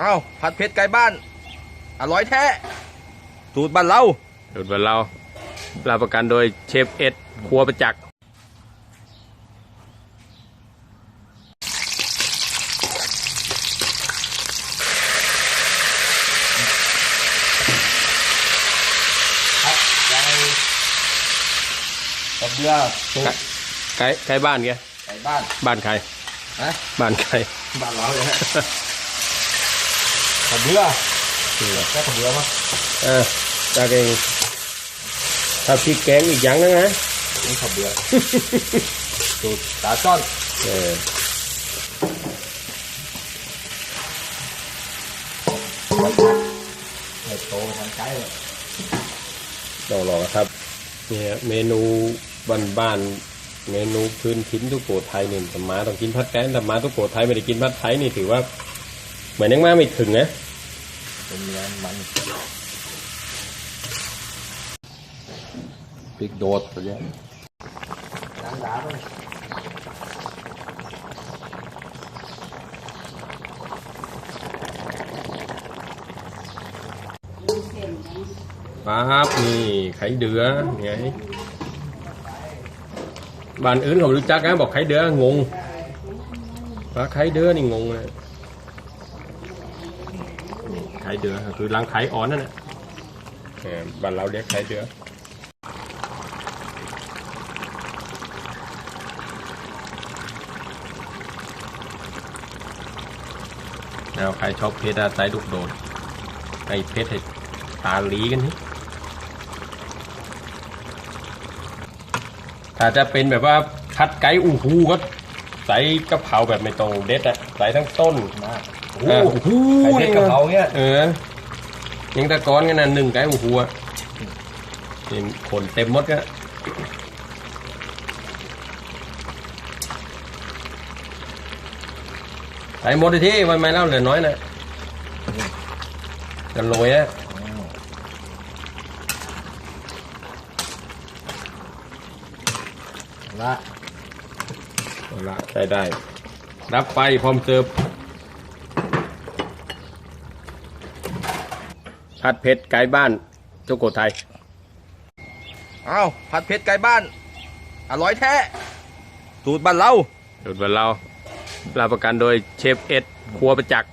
อ้าวผัดเผ็ดไก่บ้าน อร่อยแท้สูตรบ้านเราสูตรบ้านเรารับประกันโดยเชฟเอ็ดครัวประจักษ์ไก่กระเบือสูตรไก่ไก่บ้านแกไก่บ้าน บ้านใครนะบ้านใคร บ้านเราเลย ฮะกระเบือแค่กระเบือมั้งเออจากเองถ้าพริกแกงอีกอย่างนึงนะนี่กระเบือสูตรตาจ้อนเออเห็ดโตทางไก่เลยลองลองครับ เนี่ยเมนูบ้านๆเมนูพื้นถิ่นทุกโขทัยเนี่ยธรรมาต้องกินผัดแกงธรรมาทุกโขทัยไม่ได้กินผัดไทยนี่ถือว่า เหมือนยังมาไม่ถึงนะเป็นเนื้อมันพริกโดดตัวเนี้ยน้ำดาบเลยปั๊บนี่ไข่เดือไงบ้านอื่นเขารู้จักนะบอกไข่เดือ งงปลาไข่เดือนี่งงเลย นี่ไข่เดือคือรังไข่อ่อนนั่นแหละเออบ้านเราเรียกไข่เดือแล้วใครชอบเพชรอะใส่ลูกโดดไอ้เพชรให้ตาหลีกันนี่ถ้าจะเป็นแบบว่าคัดไก่อูฮูก็ใส่กะเพราแบบไม่ต้องเด็ดอะใส่ทั้งต้นมา เออ โอ้โหไข่เผ็ดกะเพราเนี่ยเออยังตะกอนกันนะหนึ่งไก่อูฮูอะนี่ขนเต็มหมดก็ใส่หมดเลยที่วันไม่เล่าเหลือน้อยนะกันโรยอะละเอาละใช้ได้ รับไปพร้อมเสิร์ฟ ผัดเผ็ดไก่บ้านทุกโกไทยอ้าวผัดเผ็ดไก่บ้าน อร่อยแท้สูตรบ้านเราสูตรบ้านเรารับประกันโดยเชฟเอ็ดครัวประจักษ์